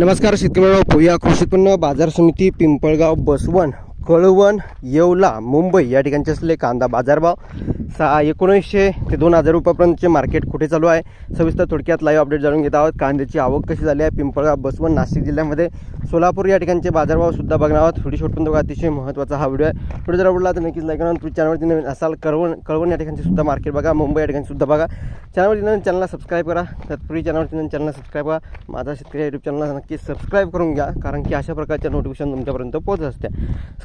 नमस्कार शेतकरी पोया कृषी उत्पन्न बाजार समिती पिंपळगाव बसवण कळवण येवला मुंबई या ठिकाणचे असलेले कांदा बाजारभाव. सहा एकोणीसशे ते दोन हजार रुपयापर्यंतचे मार्केट कुठे चालू आहे? सविस्तर थोडक्यात लाईव्ह अपडेट जाणून घेत आहोत. कांद्याची आवक कशी झाली आहे? पिंपळगाव बसवण नाशिक जिल्ह्यामध्ये सोलापूर या ठिकाणचे बाजारभावसुद्धा बघणार आहोत. व्हिडिओ शेवटपर्यंत तो अतिशय महत्त्वाचा हा व्हिडिओ आहे. व्हिडिओ जर आवडला तर नक्कीच लाईक करा. तुम्ही चॅनलवरती नवीन असाल कळवण कळवण या ठिकाणचे सुद्धा मार्केट बघा. मुंबई या ठिकाणी सुद्धा बघा. चॅनलवरती नवीन चॅनलला सबस्क्राईब करा. तत्पूर्वी चॅनलवरती नवीन चॅनलला सबस्क्राईब करा. माझा शेतकरी यूट्यूब चॅनलला नक्की सबस्क्राईब करून घ्या. कारण की अशा प्रकारच्या नोटिफिकेशन तुमच्यापर्यंत पोहोचत असते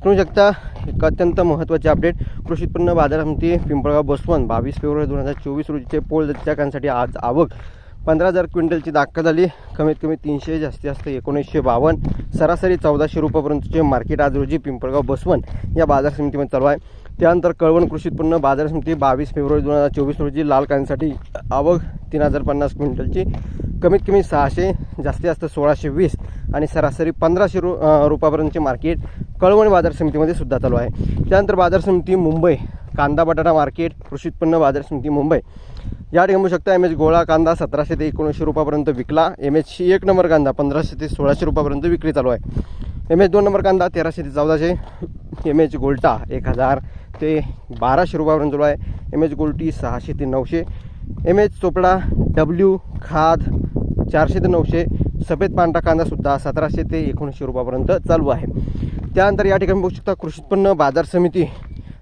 करू शकता एक अत्यंत महत्त्वाचे अपडेट कृषी उत्पन्न बाजार समिती पिंपळगाव बसवण बावीस फेब्रुवारी दोन हजार चोवीस रोजीचे पोल दत्तकांसाठी आज आवक. पंधरा हजार क्विंटलची दाखल झाली. कमीत कमी तीनशे जास्तीत जास्त एकोणीसशे बावन्न सरासरी चौदाशे रुपयापर्यंतचे मार्केट आज रोजी पिंपळगाव बसवण या बाजार समितीमध्ये चालू आहे. त्यानंतर कळवण कृषी उत्पन्न बाजार समिती बावीस फेब्रुवारी दोन हजार चोवीस रोजी लाल कांद्यासाठी आवक तीन हजार पन्नास क्विंटलची. कमीत कमी सहाशे जास्तीत जास्त सोळाशे वीस आणि सरासरी पंधराशे रु रुपयापर्यंतचे मार्केट कळवण बाजार समितीमध्ये सुद्धा चालू आहे. त्यानंतर बाजार समिती मुंबई कांदा बटाटा मार्केट कृषी उत्पन्न बाजार समिती मुंबई. या ठिकाणी बघू शकता एम एच गोळा कांदा सतराशे ते एकोणीसशे रुपयापर्यंत विकला. एम एच एक नंबर कांदा पंधराशे ते सोळाशे रुपयापर्यंत विक्री चालू आहे. एम एच दोन नंबर कांदा तेराशे ते चौदाशे. एम एच गोल्टा एक हजार ते बाराशे रुपयापर्यंत चालू आहे. एम एच गोल्टी सहाशे ते नऊशे. एम एच चोपडा डब्ल्यू खाद चारशे ते नऊशे. सफेद पांढरा कांदासुद्धा सतराशे ते एकोणीसशे रुपयापर्यंत चालू आहे. त्यानंतर या ठिकाणी बघू शकता कृषी उत्पन्न बाजार समिती.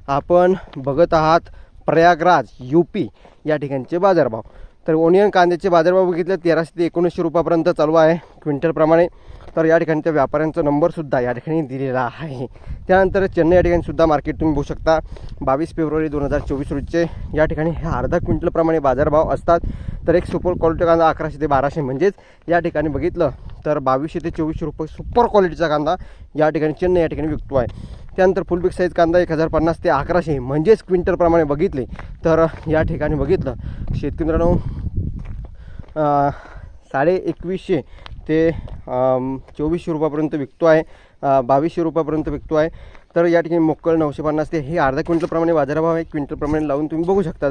आपण बघत आहात प्रयागराज यू पी या ठिकाणचे बाजारभाव. तर ओनियन कांद्याचे बाजारभाव बघितले तेराशे ते एकोणीसशे रुपयापर्यंत चालू आहे क्विंटलप्रमाणे. तर या ठिकाणी त्या व्यापाऱ्यांचा नंबरसुद्धा या ठिकाणी दिलेला आहे. त्यानंतर चेन्नई या ठिकाणीसुद्धा मार्केट तुम्ही बघू शकता. बावीस फेब्रुवारी दोन हजार चोवीस रोजीचे या ठिकाणी हे अर्धा क्विंटलप्रमाणे बाजारभाव असतात. तर एक सुपर क्वालिटी कांदा अकराशे ते बाराशे म्हणजेच या ठिकाणी बघितलं तर बावीसशे ते चोवीसशे रुपये सुपर क्वालिटीचा कांदा या ठिकाणी चेन्नई या ठिकाणी विकतो आहे. त्यानंतर फुल साईज कांदा एक हजार पन्नास ते अकराशे म्हणजेच क्विंटलप्रमाणे बघितले. तर या ठिकाणी बघितलं. शेतकरी मित्रांनो साडे एकवीसशे ते चोवीसशे रुपयापर्यंत विकतो आहे. बावीसशे रुपयापर्यंत विकतो आहे. तर या ठिकाणी मोकळ नऊशे पन्नास ते हे अर्धा क्विंटलप्रमाणे बाजारभाव आहे. क्विंटलप्रमाणे लावून तुम्ही बघू शकता.